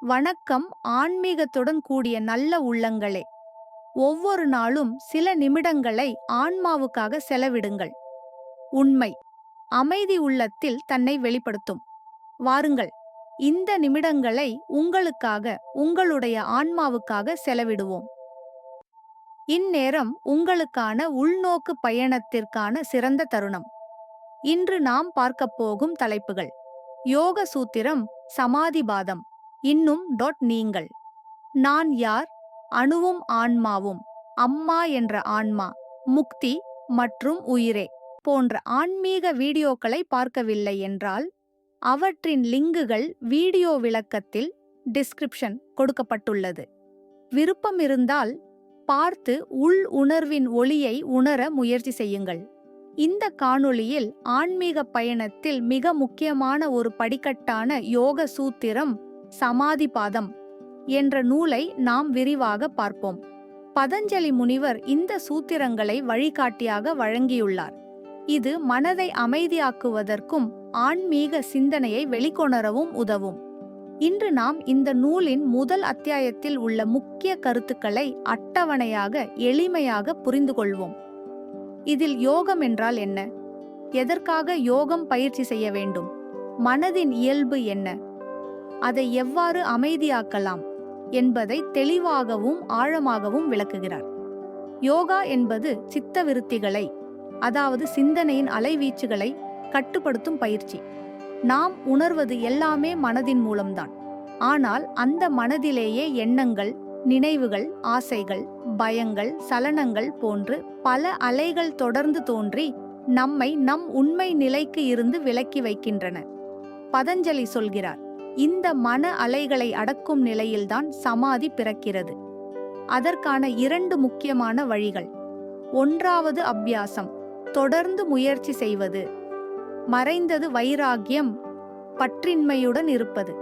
வணக்கம் ஆன்மீகத்துடன் கூடிய நல்ல உள்ளங்களே. ஒவ்வொரு நாளும் சில நிமிடங்களை ஆன்மாவுக்காக செலவிடுங்கள். உண்மை. அமைதி உள்ளத்தில் தன்னை வெளிப்படுத்தும். வாருங்கள். இந்த நிமிடங்களை உங்களுக்காக உங்களுடைய ஆன்மாவுக்காக செலவிடுவோம். இந்நேரம் உங்களுக்கான உள்நோக்கு பயணத்திற்கான சிறந்த தருணம். இன்று நாம் பார்க்கப் போகும் தலைப்புகள். யோக சூத்திரம் சமாதிபாதம். இன்னும் டொட் நீங்கள். நான் யார்? அணுவும் ஆன்மாவும். அம்மா என்ற ஆன்மா முக்தி மற்றும் உயிரே போன்ற ஆன்மீக வீடியோக்களை பார்க்கவில்லை என்றால் அவற்றின் லிங்குகள் வீடியோ விளக்கத்தில் டிஸ்கிரிப்ஷன் கொடுக்கப்பட்டுள்ளது. விருப்பமிருந்தால் பார்த்து உள் உணர்வின் ஒளியை உணர முயற்சி செய்யுங்கள். இந்த காணொளியில் ஆன்மீக பயணத்தில் மிக முக்கியமான ஒரு படிக்கட்டான யோக சூத்திரம் சமாதிபாதம் என்ற நூலை நாம் விரிவாக பார்ப்போம். பதஞ்சலி முனிவர் இந்த சூத்திரங்களை வழிகாட்டியாக வழங்கியுள்ளார். இது மனதை அமைதியாக்குவதற்கும் ஆன்மீக சிந்தனையை வெளிக்கொணரவும் உதவும். இன்று நாம் இந்த நூலின் முதல் அத்தியாயத்தில் உள்ள முக்கிய கருத்துக்களை அட்டவணையாக எளிமையாக புரிந்து கொள்வோம். இதில் யோகம் என்றால் என்ன? எதற்காக யோகம் பயிற்சி செய்ய வேண்டும்? மனதின் இயல்பு என்ன? அதை எவ்வாறு அமைதியாக்கலாம் என்பதை தெளிவாகவும் ஆழமாகவும் விளக்குகிறார். யோகா என்பது சித்த விருத்திகளை அதாவது சிந்தனையின் அலைவீச்சுகளை கட்டுப்படுத்தும் பயிற்சி. நாம் உணர்வது எல்லாமே மனதின் மூலம்தான். ஆனால் அந்த மனதிலேயே எண்ணங்கள் நினைவுகள் ஆசைகள் பயங்கள் சலனங்கள் போன்று பல அலைகள் தொடர்ந்து தோன்றி நம்மை நம் உண்மை நிலைக்கு இருந்து விலக்கி வைக்கின்றன. பதஞ்சலி சொல்கிறார் இந்த மன அலைகளை அடக்கும் நிலையில்தான் சமாதி பிறக்கிறது. அதற்கான இரண்டு முக்கியமான வழிகள். ஒன்றாவது அபியாசம். தொடர்ந்து முயற்சி செய்வது. மறைந்தது வைராகியம் பற்றின்மையுடன் இருப்பது.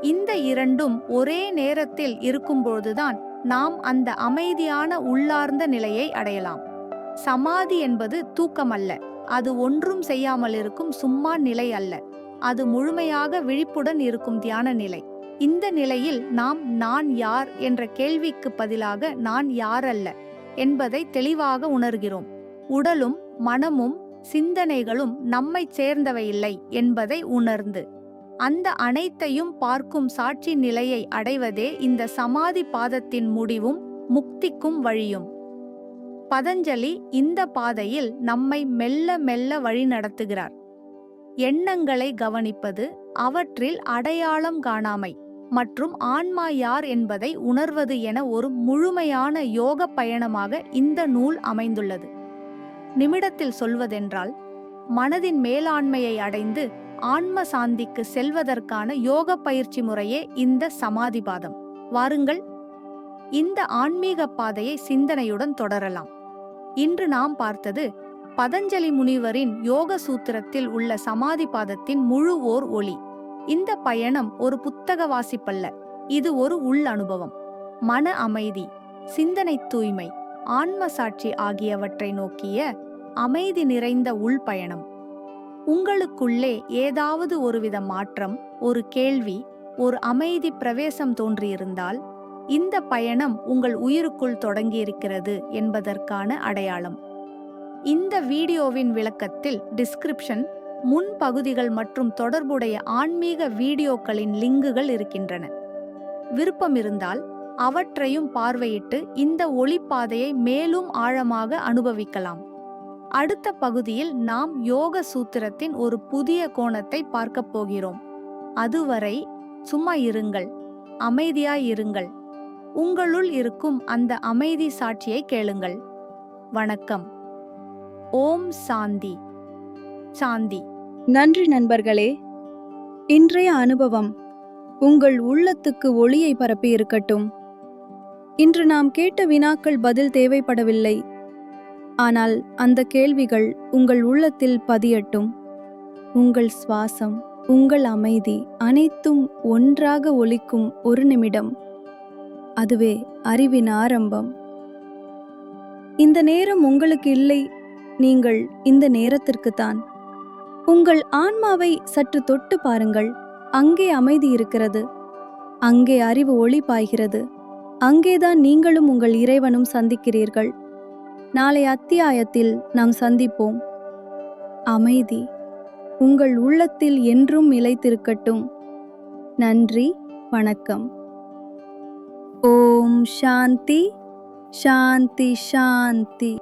இந்த இரண்டும் ஒரே நேரத்தில் இருக்கும்போதுதான் நாம் அந்த அமைதியான உள்ளார்ந்த நிலையை அடையலாம். சமாதி என்பது தூக்கமல்ல. அது ஒன்றும் செய்யாமல் இருக்கும் சும்மா நிலை அல்ல. அது முழுமையாக விழிப்புடன் இருக்கும் தியான நிலை. இந்த நிலையில் நாம் நான் யார் என்ற கேள்விக்கு பதிலாக நான் யாரல்ல என்பதை தெளிவாக உணர்கிறோம். உடலும் மனமும் சிந்தனைகளும் நம்மைச் சேர்ந்தவையில்லை என்பதை உணர்ந்து. அந்த அனைத்தையும் பார்க்கும் சாட்சி நிலையை அடைவதே இந்த சமாதி பாதத்தின் முடிவும் முக்திக்கும் வழியும். பதஞ்சலி இந்த பாதையில் நம்மை மெல்ல மெல்ல வழி நடத்துகிறார் எண்ணங்களை கவனிப்பது அவற்றில் அடையாளம் காணாமை மற்றும் ஆன்மா யார் என்பதை உணர்வது என ஒரு முழுமையான யோக பயணமாக இந்த நூல் அமைந்துள்ளது. நிமிடத்தில் சொல்வதென்றால் மனதின் மேலாண்மையை அடைந்து ஆன்ம சாந்திக்கு செல்வதற்கான யோக பயிற்சி முறையே இந்த சமாதிபாதம். வாருங்கள் இந்த ஆன்மீக பாதையை சிந்தனையுடன் தொடரலாம். இன்று நாம் பார்த்தது பதஞ்சலி முனிவரின் யோக சூத்திரத்தில் உள்ள சமாதி பாதத்தின் முழு ஓர் ஒளி. இந்த பயணம் ஒரு புத்தக வாசிப்பல்ல இது ஒரு உள் அனுபவம். மன அமைதி சிந்தனை தூய்மை ஆன்ம சாட்சி ஆகியவற்றை நோக்கிய அமைதி நிறைந்த உள் பயணம். உங்களுக்குள்ளே ஏதாவது ஒருவித மாற்றம் ஒரு கேள்வி ஒரு அமைதி பிரவேசம் தோன்றியிருந்தால் இந்த பயணம் உங்கள் உயிருக்குள் தொடங்கியிருக்கிறது என்பதற்கான அடையாளம். இந்த வீடியோவின் விளக்கத்தில் டிஸ்கிரிப்ஷன் முன்பகுதிகள் மற்றும் தொடர்புடைய ஆன்மீக வீடியோக்களின் லிங்குகள் இருக்கின்றன. விருப்பம் இருந்தால் அவற்றையும் பார்வையிட்டு இந்த ஒளிப்பாதையை மேலும் ஆழமாக அனுபவிக்கலாம். அடுத்த பகுதியில் நாம் யோக சூத்திரத்தின் ஒரு புதிய கோணத்தை பார்க்கப் போகிறோம். அதுவரை சும்மா இருங்கள் அமைதியாயிருங்கள் உங்களுள் இருக்கும் அந்த அமைதி சாட்சியை கேளுங்கள். வணக்கம். ஓம் சாந்தி. சாந்தி. நன்றி நண்பர்களே. இன்றைய அனுபவம் உங்கள் உள்ளத்துக்கு ஒளியை பரப்பி இருக்கட்டும். இன்று நாம் கேட்ட வினாக்கள் பதில் தேவைப்படவில்லை. ஆனால் அந்த கேள்விகள் உங்கள் உள்ளத்தில் பதியட்டும். உங்கள் சுவாசம் உங்கள் அமைதி அனைத்தும் ஒன்றாக ஒலிக்கும் ஒரு நிமிடம். அதுவே அறிவின் ஆரம்பம். இந்த நேரம் உங்களுக்கு இல்லை நீங்கள் இந்த நேரத்திற்குத்தான். உங்கள் ஆன்மாவை சற்று தொட்டு பாருங்கள். அங்கே அமைதி இருக்கிறது. அங்கே அறிவு ஒளி பாய்கிறது. அங்கேதான் நீங்களும் உங்கள் இறைவனும் சந்திக்கிறீர்கள். நாளை அத்தியாயத்தில் நாம் சந்திப்போம். அமைதி. உங்கள் உள்ளத்தில் என்றும் நிலைத்திருக்கட்டும். நன்றி. வணக்கம். ஓம் சாந்தி. சாந்தி சாந்தி.